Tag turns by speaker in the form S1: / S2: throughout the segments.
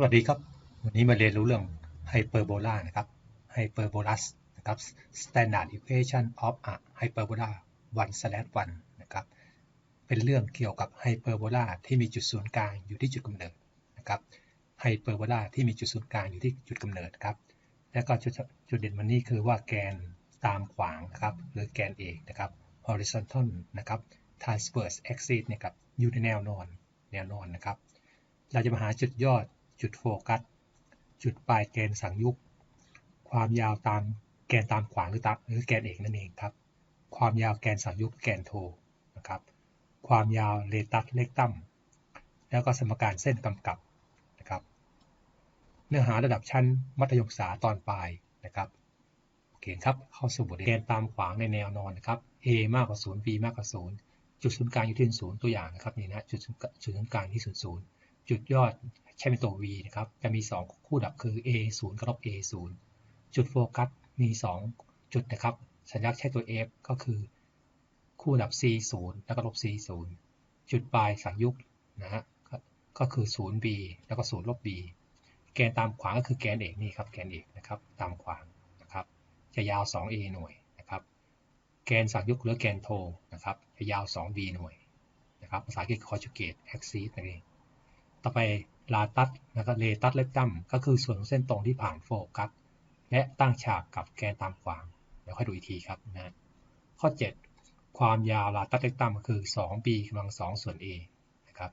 S1: สวัสดีครับ วันนี้มาเรียนรู้เรื่องไฮเปอร์โบลานะครับไฮเปอร์โบลัสนะครับ standard equation of a hyperbola one slash one นะครับ เป็นเรื่องเกี่ยวกับไฮเปอร์โบลาที่มีจุดศูนย์กลางอยู่ที่จุดกำเนิดนะครับไฮเปอร์โบลาที่มีจุดศูนย์กลางอยู่ที่จุดกำเนิดครับ แล้วก็จุดจุดเด่นมันนี่คือว่าแกนตามขวางนะครับ หรือแกนเอกนะครับ horizontal นะครับ transverse axis นี่ยครับอยู่ในแนวนอน แนวนอนนะครับ เราจะมาหาจุดยอด จุดโฟกัส จุดปลายแกนสังยุกความยาวตามแกนตามขวางหรือตามหรือแกนเอกนั่นเองครับ ความยาวแกนสังยุกแกนโทนะครับ ความยาวเลตัสเลกตัมแล้วก็สมการเส้นกำกับนะครับ เนื้อหาระดับชั้นมัธยมศึกษาตอนปลายนะครับโอเคครับเข้าสู่บทเรียนแกนตามขวางในแนวนอนนะครับ a มากกว่า0 b มากกว่า0จุดศูนย์กลางอยู่ที่ศูนย์ตัวอย่างนะครับนี่นะจุดศูนย์กลางที่ศูนย์ศูนย์จุดยอด ใช้เป็นตัว v นะครับ จะมี 2 คู่ดับคือ a 0กับลบ a 0จุดโฟกัสมี 2 จุดนะครับ สัญลักษณ์ใช้ตัว f ก็คือคู่ดับ c 0แล้วก็ลบ c 0จุดปลายสังยุกนะฮะก็คือ 0b แล้วก็ 0 ลบ b แกนตามขวางก็คือแกนเอกนี่ครับแกนเอกนะครับตามขวางนะครับ จะยาว 2a หน่วยนะครับ แกนสังยุกหรือแกนโทนะครับ จะยาว 2b หน่วยนะครับภาษาอังกฤษ conjugate axis นั่นเองต่อไป ลาตัสนะครับเลตัสเลตัมก็คือส่วนของเส้นตรงที่ผ่านโฟกัสและตั้งฉากกับแกนตามขวาง เดี๋ยวค่อยดูอีกทีครับนะข้อ 7 ความยาวลาตัสเลตัมก็คือ 2b กำลัง 2 ส่วน a นะครับ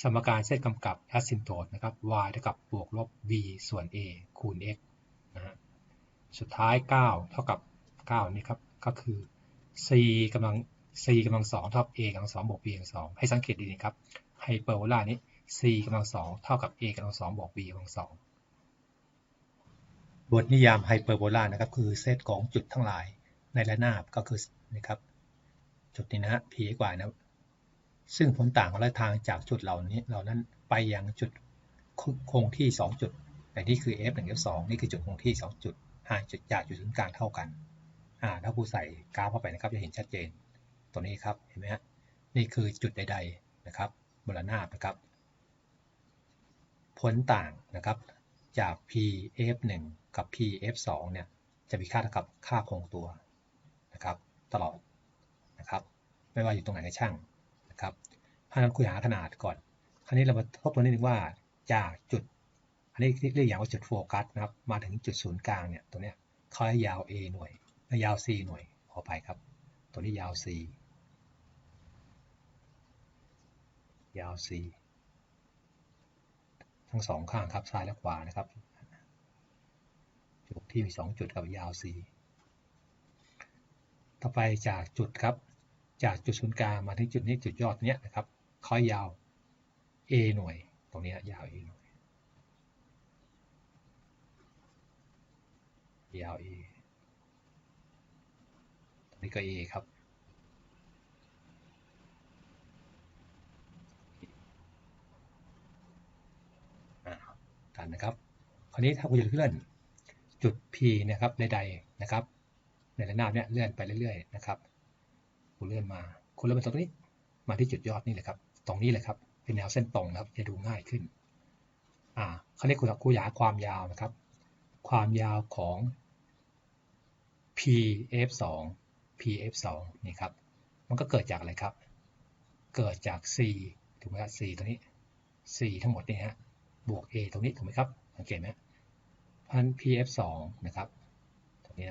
S1: สมการเส้นกำกับ asymptote นะครับ y เท่ากับบวกลบ b ส่วน a คูณ x นะฮะสุดท้าย 9 เท่ากับ 9 นี่ครับ ก็คือ c กำลัง c กำลัง2เท่ากับ a กำลัง2บวก b กำลัง2ให้สังเกตดีนะครับไฮเปอร์โบลานี้ c กำลังสองเท่ากับ a กำลังสองบวก b กำลังสองบทนิยามไฮเปอร์โบลานะครับคือเซตของจุดทั้งหลายในระนาบก็คือนะครับจุดนี้นะฮะ p กว่านะซึ่งผลต่างของระทางจากจุดเหล่านี้เหล่านั้นไปยังจุดคงที่ 2 จุดแต่นี่คือ f 1 f 2นี่คือจุดคงที่ 2 จุดห่างจุดจากจุดศูนย์กลางเท่ากันอ่าถ้าผู้ใส่กราฟเข้าไปนะครับจะเห็นชัดเจน ตัวนี้ครับเห็นไหมฮะนี่คือจุดใด ๆนะครับบนระนาบนะครับ ผลต่างนะครับจาก pf1 กับ pf2 เนี่ยจะมีค่าเท่ากับค่าคงตัวนะครับตลอดนะครับไม่ว่าอยู่ตรงไหนในช่างนะครับพานันคุยหาขนาดก่อน คราวนี้เรามาทบทวนนิดนึงว่าจากจุด อันนี้เรียกอย่างว่าจุดโฟกัสนะครับมาถึงจุดศูนย์กลางเนี่ยตัวเนี้ยเขาให้ยาว a หน่วยยาว c หน่วยขอไปครับ ตัวนี้ยาว c ยาว c ทั้งสองข้างครับซ้ายและขวานะครับจุดที่มี 2 จุดกับยาว C ต่อไปจากจุดครับ จากจุดศูนย์กลางมาที่จุดนี้จุดยอดเนี้ยนะครับค่อยยาว A หน่วย ตรงนี้ยาว A หน่วย ยาว A ตรงนี้ก็ A ครับ กันนะครับ คราวนี้ถ้าคุณจะเลื่อนจุด P นะครับใดๆนะครับ ในระนาบเนี้ยเลื่อนไปเรื่อยๆนะครับ คุณเลื่อนมา คุณเลื่อนมาตรงนี้มาที่จุดยอดนี่เลยครับ ตรงนี้เลยครับ เป็นแนวเส้นตรงนะครับ จะดูง่ายขึ้น อ่าเขาเรียกคุณคูยาความยาวนะครับ ความยาวของ pf2 pf2 นี่ครับ มันก็เกิดจากอะไรครับ เกิดจาก c ถูกไหมครับ c ตัวนี้ c ทั้งหมดนี่ฮะ บวก a ตรงนี้ถูกไหมครับสังเกตไหมพัน pf 2นะครับตรงนี้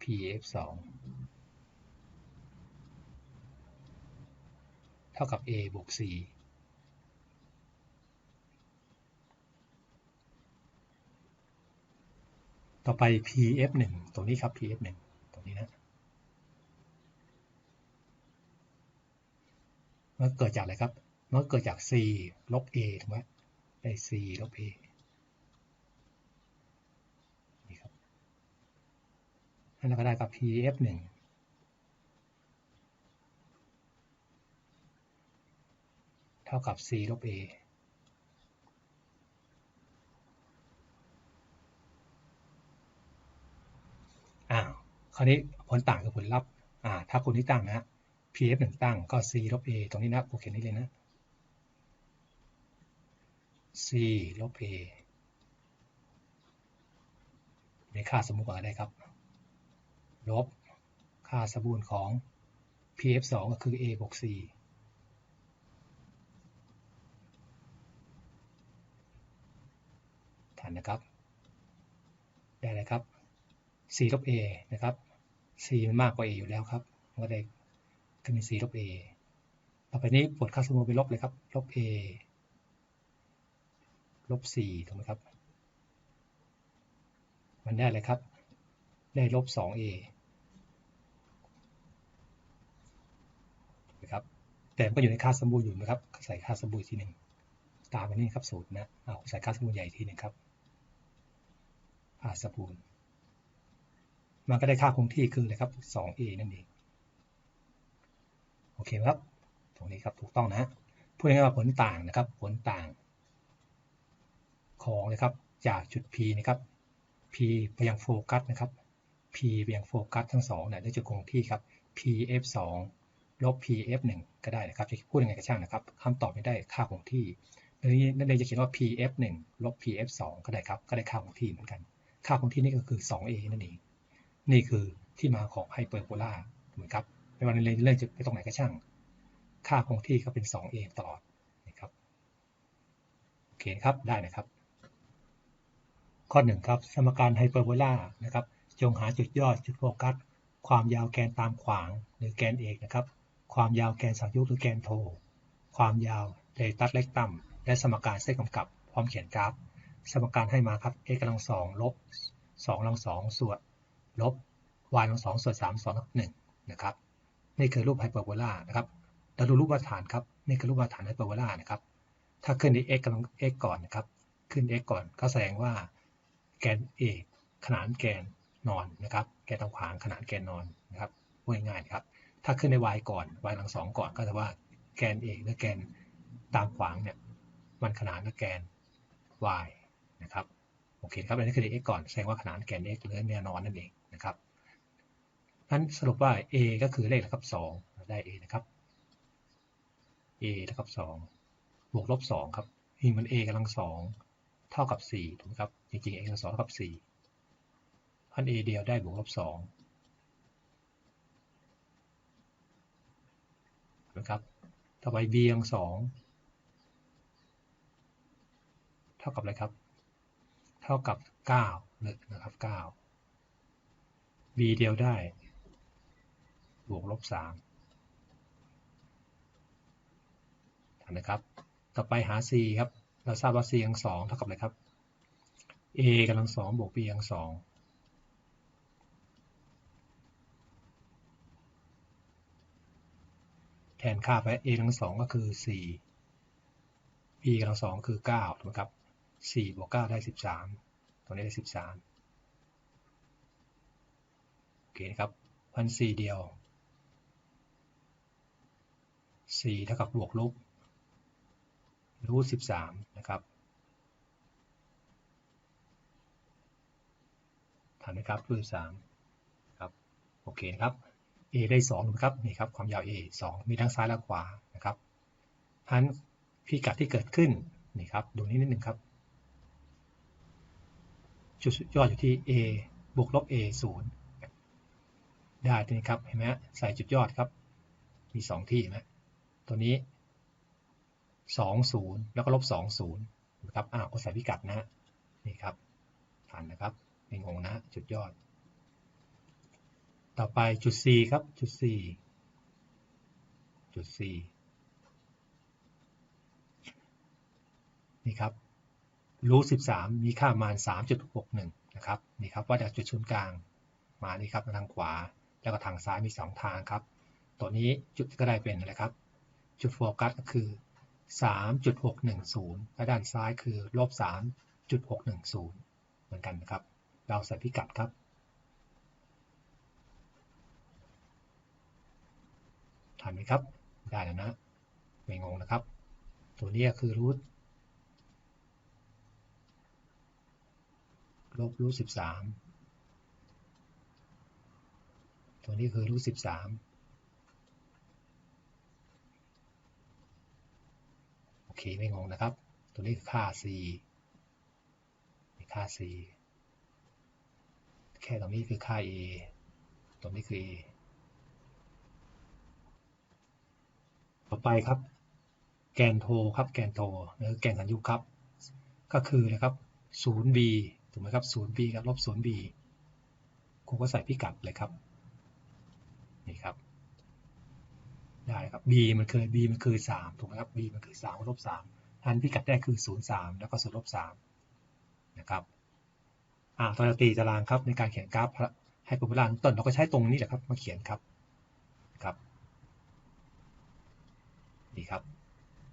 S1: pf 2เท่ากับ a บวก c ต่อไป pf 1ตรงนี้ครับ pf 1ตรงนี้นะมันเกิดจากอะไรครับ มันเกิดจาก c ลบ a ถูกไหมได้ c ลบ a นี่ครับนั่นก็ได้กับ pf 1เท่ากับ c ลบ a อ้าว คราวนี้ผลต่างกับผลลัพธ์ อ่า ถ้าคุณที่ตั้งนะ pf 1ตั้งก็ c ลบ a ตรงนี้นะโอเคนี่เลยนะ c ลบ a ในค่าสมมุติอะไรครับ ลบค่าสมบูรณ์ของ pf 2ก็คือ a บวก c ฐานนะครับ ได้เลยครับ c ลบ a นะครับ c มันมากกว่า a อยู่แล้วครับก็ได้ก็มี c ลบ a ต่อไปนี้ปลดค่าสมมุติไปลบเลยครับ ลบ a ลบ4ถูกไหมครับมันได้เลยครับ ได้ลบ 2a นะครับ แต่ก็อยู่ในค่าสมบูรณ์อยู่นะครับ ใส่ค่าสมบูรณ์ทีหนึ่งตามไปนี่ครับสูตรนะเอาใส่ค่าสมบูรณ์ใหญ่ทีหนึ่งครับค่าสมบูรณ์มันก็ได้ค่าคงที่คือเลยครับ 2a นั่นเอง โอเคครับ ตรงนี้ครับถูกต้องนะ พูดง่ายๆว่าผลต่างนะครับ ผลต่าง ของนะครับ จากจุด P นะครับ P ไปยังโฟกัสนะครับ P ไปยังโฟกัสทั้งสองเนี่ยได้จุดคงที่ครับ PF 2ลบ PF 1ก็ได้นะครับ จะพูดยังไงก็ช่างนะครับคำตอบไม่ได้ค่าคงที่ในนี้นั่นเองจะเขียนว่า PF 1ลบ PF 2ก็ได้ครับ ก็ได้ค่าคงที่เหมือนกัน ค่าคงที่นี่ก็คือ 2A นั่นเอง นี่คือที่มาของไฮเปอร์โบลาเหมือนครับไม่ว่าในเรื่องจะไปตรงไหนก็ช่าง ค่าคงที่ก็เป็น 2A ตลอดนะครับ โอเคครับ ได้นะครับ ข้อ1ครับสมการไฮเปอร์โบลานะครับจงหาจุดยอดจุดโฟกัส ความยาวแกนตามขวางหรือแกนเอกนะครับ ความยาวแกนสังยุกต์หรือแกนโท ความยาวเดตัสเล็กต่ำและสมการเส้นกำกับ พร้อมเขียนกราฟ สมการให้มาครับ x กำลังสองลบ2กำลังสองส่วนลบ y กำลังสองส่วน3 2ลบ1นะครับนี่คือรูปไฮเปอร์โบลานะครับเราดูรูปมาตรฐานครับนี่คือรูปมาตรฐานไฮเปอร์โบลานะครับถ้าขึ้นที่ x กำลัง x ก่อนนะครับขึ้น x ก่อนก็แสดงว่า แกนเอกขนานแกนนอนนะครับ แกนตรงขวางขนานแกนนอนนะครับพูดง่ายๆครับ ถ้าขึ้นใน y ก่อน y หลังสองก่อนก็จะว่าแกนเอกหรือแกนตามขวางเนี่ยมันขนานกับแกน y นะครับโอเคครับอันนี้คือ x ก่อนแสดงว่าขนานแกน x หรือแนวนอนนั่นเองนะครับนั้นสรุปว่า a ก็คือเลขนะครับ2ได้ a นะครับ a เท่ากับ2บวกลบ2ครับนี่มัน a กำลังสอง เท่ากับ 4 ถูกไหมครับ จริงๆ a กำลังสองเท่ากับ4พัน a เดียวได้บวกลบ2นะครับ ต่อไป b กำลังสองเท่ากับอะไรครับ เท่ากับ9เลยนะครับ 9 b เดียวได้ บวกลบ3นะครับ ต่อไปหา c ครับ เราทราบว่า c กำลังสองเท่ากับอะไรครับ a กำลังสองบวก b กำลังสองแทนค่าไป a กำลังสองก็คือ 4 b กำลังสองคือ 9ถูกไหมครับ4บวก9ได้ 13 ตรงนี้ได้ 13 โอเคครับพันสี่เดียว 4 เท่ากับบวกลบ รูท13นะครับทันไหมครับรูท3ครับโอเคครับ a ได้2นะครับนี่ครับความยาว a 2มีทั้งซ้ายและขวานะครับทั้นพิกัดที่เกิดขึ้นนี่ครับดูนี้นิดนึงครับจุดยอดอยู่ที่ a บวกลบ a 0ได้ทีนี้ครับเห็นไหมใส่จุดยอดครับ มี 2 ที่ไหมตัวนี้ 20แล้วก็ลบ20นะครับอ้าวก็ใส่พิกัดนะนี่ครับทันนะครับไม่งงนะจุดยอด ต่อไปจุด C ครับจุด C จุด C นี่ครับรูท13มีค่าประมาณ3.61นะครับนี่ครับว่าจากจุดศูนย์กลางมานี่ครับทางขวา แล้วก็ทางซ้ายมี2ทางครับ ตัวนี้จุดก็ได้เป็นอะไรครับ จุดโฟกัสก็คือ 3.610และด้านซ้ายคือลบ3.610 เหมือนกันนะครับ เราใส่พิกัดครับทันไหมครับ ได้แล้วนะ ไม่งงนะครับ ตัวนี้คือรูทลบรูท13ตัวนี้คือรูท13โอ เคไม่งงนะครับ ตัวนี้คือค่า c ค่า c แค่ตรงนี้คือค่า a ตรงนี้คือ a ต่อไปครับ แกนโทครับ แกนโทหรือแกนสัญญุครับ ก็คือนะครับ 0b ถูกไหมครับ 0b กับลบ 0b ครูก็ใส่พิกัดเลยครับ นี่ครับ ได้ครับ b มันคือ b มันคือ 3 ถูกไหมครับ b มันคือ3ลบ3ทันพิกัดได้คือ 0 3 แล้วก็0ลบ3นะครับอ่าตอนเราตีตารางครับในการเขียนกราฟให้เปอร์โบลาต้นเราก็ใช้ตรงนี้แหละครับมาเขียนครับครับนี่ครับ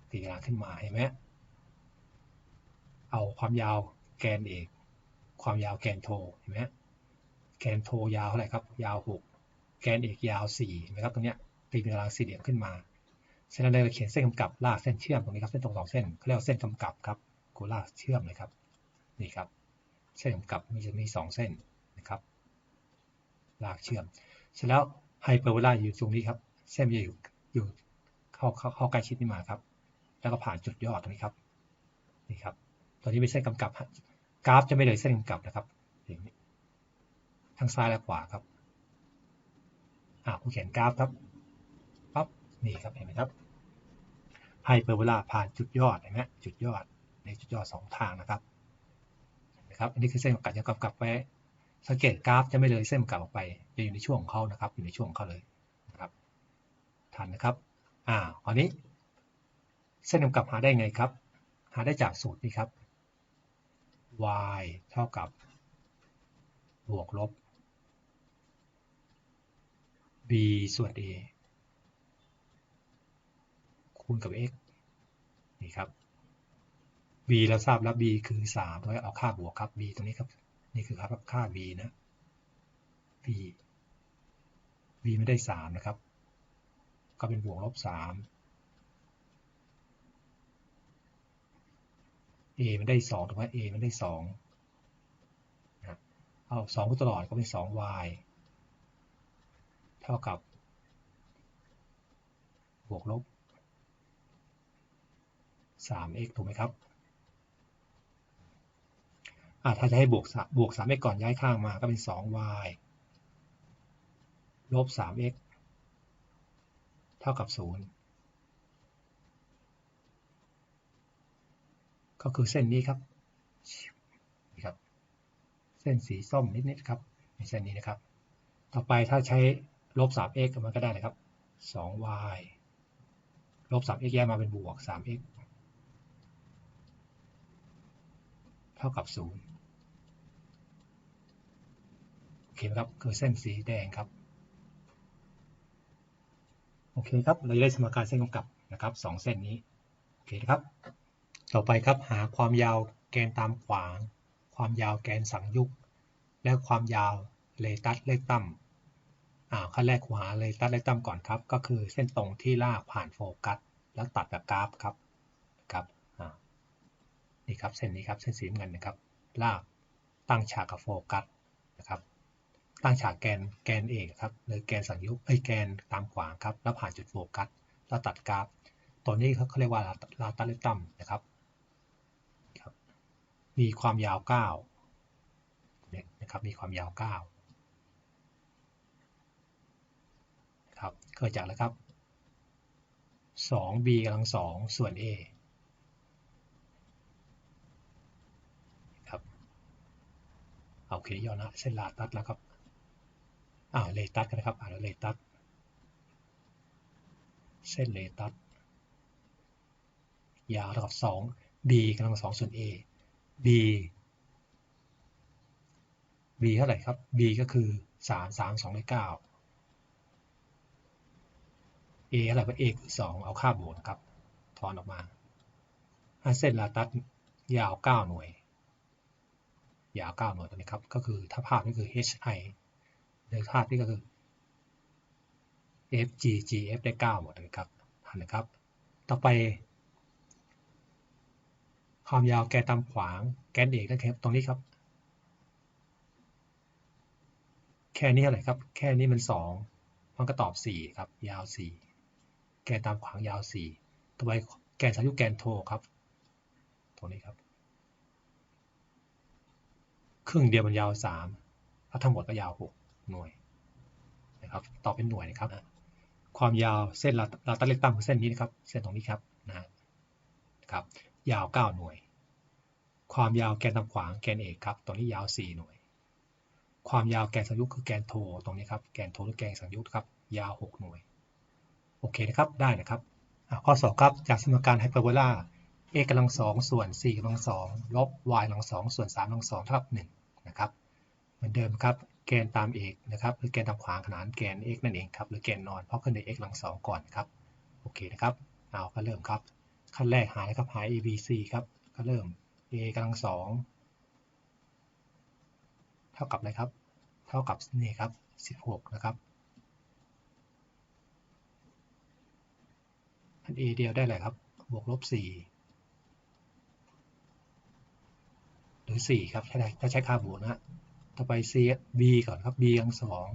S1: ตีตารางขึ้นมาเห็นไหมเอาความยาวแกนเอกความยาวแกนโทเห็นไหมแกนโทยาวเท่าไหร่ครับ ยาว 6 แกนเอกยาว4เห็นไหมครับตรงเนี้ย ตีเป็นตารางสี่เหลี่ยมขึ้นมา เส้นนั้นเลยเขียนเส้นกำกับลากเส้นเชื่อมตรงนี้ครับ เส้นตรงสองเส้นเขาเรียกว่าเส้นกำกับครับกูลากเชื่อมเลยครับ นี่ครับ เส้นกำกับมีจะมีสองเส้นนะครับ ลากเชื่อม เสร็จแล้วไฮเปอร์โบลาอยู่ตรงนี้ครับ เส้นจะอยู่อยู่เข้าเข้าเข้าใกล้ชิดนี่มาครับ แล้วก็ผ่านจุดยอดตรงนี้ครับ นี่ครับตัวนี้เป็นเส้นกำกับ กราฟจะไม่เลยเส้นกำกับนะครับอย่างนี้ทั้งซ้ายและขวาครับอ่าผู้เขียนกราฟครับ นี่ครับเห็นไหมครับไฮเปอร์โบลาผ่านจุดยอดเห็นไหมจุดยอดในจุดยอดสองทางนะครับนะครับ อันนี้คือเส้นกำกับจะกำกับไว้สังเกตกราฟจะไม่เลยเส้นกำกับออกไป จะอยู่ในช่วงของเขานะครับ อยู่ในช่วงเขาเลยนะครับ ทันนะครับ อ่าคราวนี้ เส้นกำกับหาได้ไงครับ หาได้จากสูตรนี้ครับ y เท่ากับบวกลบ b ส่วน a คูณกับ x นี่ครับ b เราทราบแล้ว b คือ3เราเอาค่าบวกครับ b ตรงนี้ครับ นี่คือครับค่า b นะ b b ไม่ได้ 3 นะครับ ก็เป็นบวกลบ 3 a มันได้2ถูกไหม a มันได้2นะเอา2คูณตลอดก็เป็น 2y เท่ากับบวกลบ 3x ถูกไหมครับอ่าถ้าจะให้บวกบวก 3x ก่อนย้ายข้างมาก็เป็น 2y ลบ 3x เท่ากับ 0 ก็คือเส้นนี้ครับนี่ครับ เส้นสีส้มนิดๆครับในเส้นนี้นะครับ ต่อไปถ้าใช้ลบ 3x มันก็ได้นะครับ 2y ลบ 3x แยกมาเป็นบวก 3x เท่ากับ0โอเคครับ คือเส้นสีแดงครับ โอเคครับ เราจะได้สมการเส้นกำกับนะครับสองเส้นนี้ โอเคนะครับ ต่อไปครับหาความยาวแกนตามขวาง ความยาวแกนสังยุกและความยาวเลตัสเลขต่ำอ่าขั้นแรกหาเลตัสเลขต่ำก่อนครับ ก็คือเส้นตรงที่ลากผ่านโฟกัส แล้วตัดกับกราฟครับ นี่ครับเส้นนี้ครับเส้นสีเงินนะครับ ลากตั้งฉากกับโฟกัสนะครับ ตั้งฉากแกนแกนเอกครับหรือแกนสังยุกไอแกนตามขวางครับแล้วผ่านจุดโฟกัสแล้วตัดกราฟตัวนี้เขาเรียกว่าลาตัสเลต่ำนะครับ มีความยาว9เนี่ยนะครับมีความยาว9ครับเกิดจากอะไรครับ 2b กำลัง2ส่วน a ครับ เอาเขียนย่อนะเส้นลาตัดแล้วครับอ่าเลตัสกันนะครับอ่านเลตัสเส้นเลตัสยาวเท่ากับ 2b กำลัง2ส่วน a b b เท่าไหร่ครับ b ก็คือ 3 3 2ด้9 a เท่าไหร่ก็ a คือ 2 เอาค่าบวกครับ ถอนออกมาถ้าเส้นลาตัสยาว 9 หน่วย ยาว9หน่วยตัวนี้ครับ ก็คือถ้าภาพนี่คือ hi โดยภาพนี่ก็คือ f g g f ได้ 9 หมดเลยครับนะครับ ต่อไป ความยาวแกนตามขวางแกนเอกนะครับ ตรงนี้ครับ แค่นี้เท่าไหร่ครับ แค่นี้มัน 2 มันก็ตอบ 4 ครับ ยาว 4 แกนตามขวางยาว 4 ต่อไปแกนสายุแกนโทครับ ตรงนี้ครับ ครึ่งเดียวมันยาวสามถ้าทั้งหมดก็ยาวหกหน่วยนะครับต่อเป็นหน่วยนะครับความยาวเส้นเราเราตั้งเลขตั้งคือเส้นนี้นะครับ เส้นตรงนี้ครับนะครับ ยาวเก้าหน่วย ความยาวแกนตามขวางแกนเอกครับตรงนี้ยาวสี่หน่วย ความยาวแกนสังยุตคือแกนโทตรงนี้ครับแกนโทหรือแกนสังยุตครับยาวหกหน่วย โอเคนะครับได้นะครับข้อสอบครับจากสมการไฮเปอร์โบลา a กำลังสองส่วน4กำลังสองลบ y กำลังสองส่วน3กำลังสองเท่ากับ1นะครับเหมือนเดิมครับแกนตามเอกนะครับหรือแกนตามขวางขนานแกน x นั่นเองครับหรือแกนนอนเพราะขึ้นใน x กำลังสองก่อนครับโอเคนะครับเอาก็เริ่มครับขั้นแรกหายครับหาย a b c ครับก็เริ่ม a กำลังสองเท่ากับอะไรครับ เท่ากับนี่ครับ16นะครับอัน a เดียวได้อะไรครับบวกลบ4ห รือ 4 ครับใช้ได้ถ้าใช้ค่าบวกนะ ต่อไป c b ก่อนครับ b กำลังสอง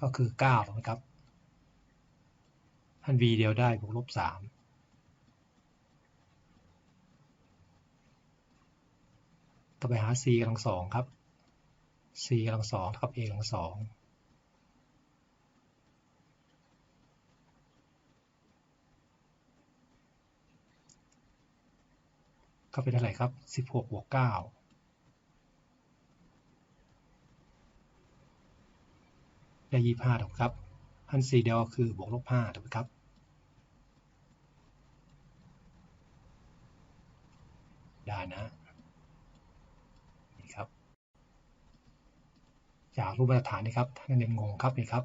S1: ก็คือ 9ถูกไหมครับท่าน b เดียวได้บวกลบ 3 ต่อไปหา c กำลังสองครับ c กำลังสองเท่ากับ a กำลังสอง ก็เป็นเท่าไหร่ครับ 16บวก9ได้25ถูกครับพันสี่เดียวคือบวกลบ5ถูกไหมครับ ได้นะนี่ครับ จากรูปมาตรฐานนี่ครับท่านเรียนงงครับนี่ครับ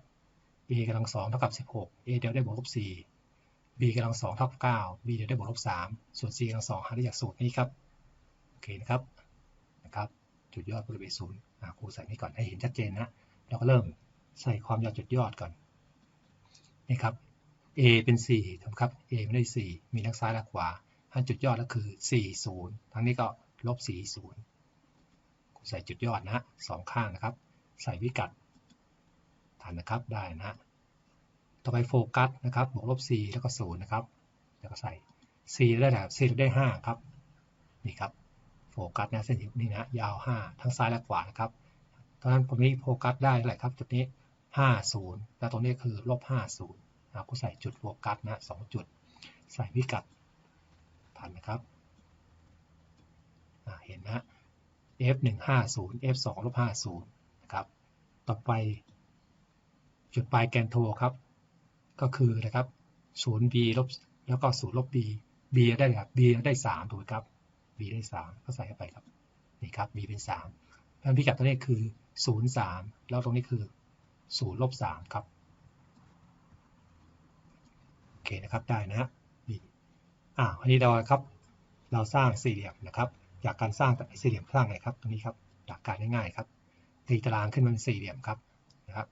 S1: a กำลังสองเท่ากับ 16 a เดียวได้บวกลบ4 b กำลังสองเท่ากับเก้า b เดียวได้บวกลบสามส่วน c กำลังสองหาได้จากสูตรนี้ครับโอเคนะครับนะครับ จุดยอดบริเวณศูนย์ครูใส่นี้ก่อนให้เห็นชัดเจนนะเราก็เริ่มใส่ความยาวจุดยอดก่อนนี่ครับ a เป็น4ถูกครับ a ไม่ได้ 4 มีทั้งซ้ายและขวาถ้าจุดยอดก็คือ 4 0 ทั้งนี้ก็ลบ 4 0ครูใส่จุดยอดนะสองข้างนะครับ ใส่วิกัดฐานนะครับได้นะ ต่อไปโฟกัสนะครับบวกลบ4แล้วก็0นะครับแล้วก็ใส่4ได้แบบ4ได้ 5 ครับ นี่ครับโฟกัสนะเส้นนี้นะยาว 5 ทั้งซ้ายและขวานะครับตอนนั้นผมนี้โฟกัสได้อะไรครับ จุดนี้ 50 แล้วตรงนี้คือลบ 50นะก็ใส่จุดโฟกัสนะ2จุด ใส่พิกัดทันนะครับเห็นนะ f 1 5 0 f 2ลบ50นะครับ ต่อไปจุดปลายแกนโทครับ ก็คือนะครับศูนย์ b ลบแล้วก็ศูนย์ลบ b b ได้ครับ b ได้สามถูกครับ b ได้สามก็ใส่เข้าไปครับนี่ครับ b เป็นสามแล้วพิกัดตัวนี้คือศูนย์สามแล้วตรงนี้คือศูนย์ลบสามครับโอเคนะครับได้นะ b อ่าอันนี้เราครับ เราสร้างสี่เหลี่ยมนะครับจากการสร้างสี่เหลี่ยมสร้างอะไรครับตรงนี้ครับหลักการง่ายๆครับตีตารางขึ้นเป็นสี่เหลี่ยมครับนะครับ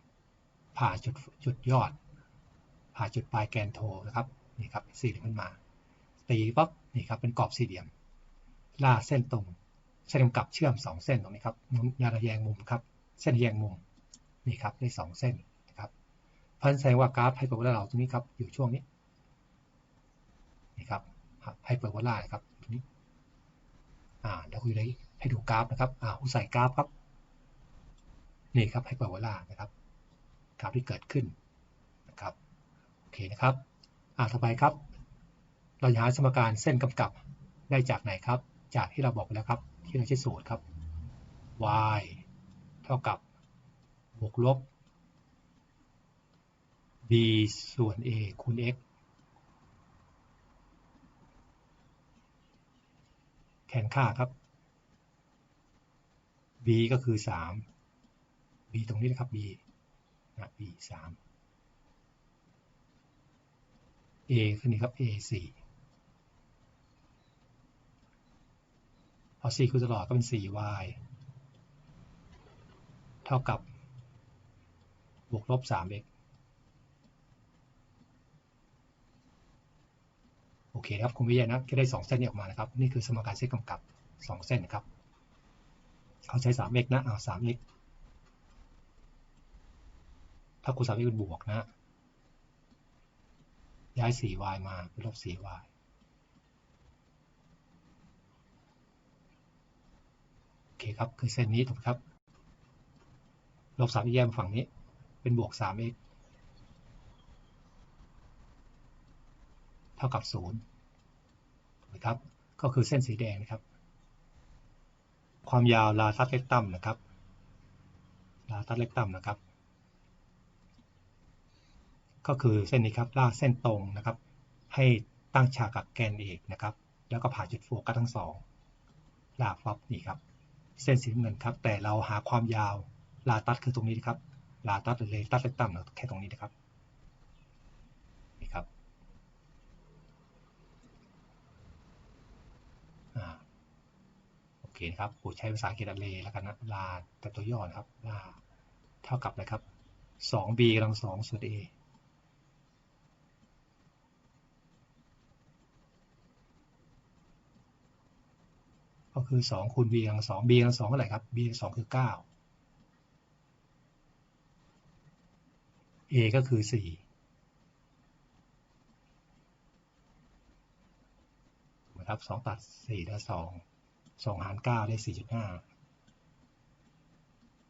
S1: ผ่าจุดจุดยอด ผ่าจุดปลายแกนโทนะครับนี่ครับสี่เหลี่ยมขึ้นมา ตีปั๊บนี่ครับเป็นกรอบสี่เหลี่ยมล่าเส้นตรงเส้นกำกับเชื่อม 2 เส้นตรงนี้ครับยาระแยงมุมครับ เส้นแยงมุมนี่ครับได้2เส้นนะครับพันแสดงว่ากราฟไฮเปอร์โบลาเราตรงนี้ครับอยู่ช่วงนี้นี่ครับไฮเปอร์โบลาครับตรงนี้อ่าเดี๋ยวคุยเลยให้ดูกราฟนะครับอ่าคุใส่กราฟครับนี่ครับไฮเปอร์โบลานะครับกราฟที่เกิดขึ้น เคนะครับอ่าต่อไปครับ เราจะหาสมการเส้นกำกับได้จากไหนครับ จากที่เราบอกไปแล้วครับ ที่เราใช้สูตรครับ y เท่ากับบวกลบ b ส่วน a คูณ x แทนค่าครับ b ก็คือ 3 b ตรงนี้นะครับ b นะ b 3 a คือนี่ครับ a 4พอ4คูณตลอดก็เป็น 4y เท่ากับบวกลบ 3x โอเคครับคุณวิทยานะก็ได้ 2 เส้นนี้ออกมานะครับ นี่คือสมการเส้นกำกับ 2 เส้นนะครับเขาใช้ 3x นะเอา 3x ถ้าคูณ 3x เป็นบวกนะ ย้าย 4y มาเป็นลบ 4y โอเคครับ คือเส้นนี้ถูกครับ ลบ 3x แยกฝั่งนี้ เป็นบวก 3x เท่ากับ 0 นะครับ ก็คือเส้นสีแดงนะครับ ความยาวลาทัดเล็กต่ำนะครับ ลาทัดเล็กต่ำนะครับ ก็คือเส้นนี้ครับลากเส้นตรงนะครับ ให้ตั้งฉากกับแกนเอกนะครับ แล้วก็ผ่าจุดโฟกัสทั้งสองลากฟับนี่ครับ เส้นสีเงินครับ แต่เราหาความยาวลาตัดคือตรงนี้นะครับลาตัดหรือเลตัดเล็กต่ำแค่ตรงนี้นะครับนี่ครับอโอเคนะครับผมใช้ภาษาอังกฤษเลแล้วกันนะลาแต่ตัวย่อนะครับลาเท่ากับอะไรครับ 2b กำลังสองส่วน a ก็คือ2คูณ b กำลังสอง b กำลังสองเท่าไหร่ครับ b กำลังสองคือ9 a ก็คือ4นะครับ2ตัด4ได้2 2หาร9ได้4.5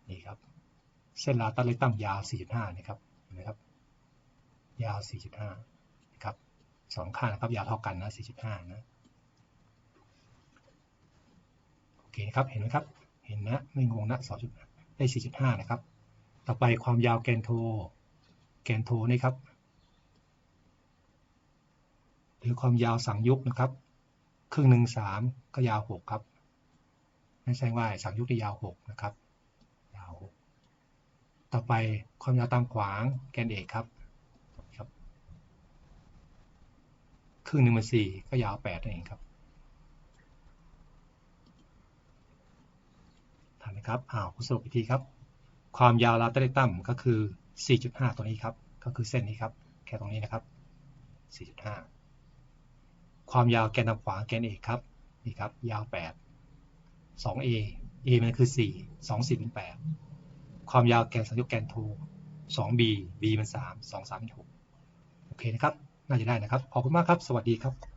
S1: นี่ครับ เส้นลาตัดเลยตั้งยาว4.5นะครับเห็นไหมครับ ยาว4.5นะครับสองข้างนะครับยาวเท่ากันนะ4.5นะ โอเคครับเห็นไหมครับ เห็นนะไม่งงนะ2.5ได้4.5นะครับ ต่อไปความยาวแกนโท แกนโทนี่ครับ หรือความยาวสังยุกนะครับ ครึ่งหนึ่งสามก็ยาวหกครับไม่ใช่ว่าสังยุกได้ยาวหกนะครับยาวหกต่อไปความยาวตามขวางแกนเอกครับครับ ครึ่งหนึ่งมันสี่ก็ยาวแปดนั่นเองครับทันนะ ครับอ้าวสรุปอีกทีครับ ความยาวลาเตเลตัมก็คือ 4.5 ตัวนี้ครับ ก็คือเส้นนี้ครับ แค่ตรงนี้นะครับ 4.5 ความยาวแกนตามขวาแกนเอกครับ นี่ครับ ยาว 8 2a a มันคือ 4 2 4เป็น8ความยาวแกนสัญญกแกนโท 2b b มัน 3 2 3เป็น6โอเคนะครับ น่าจะได้นะครับ ขอบคุณมากครับ สวัสดีครับ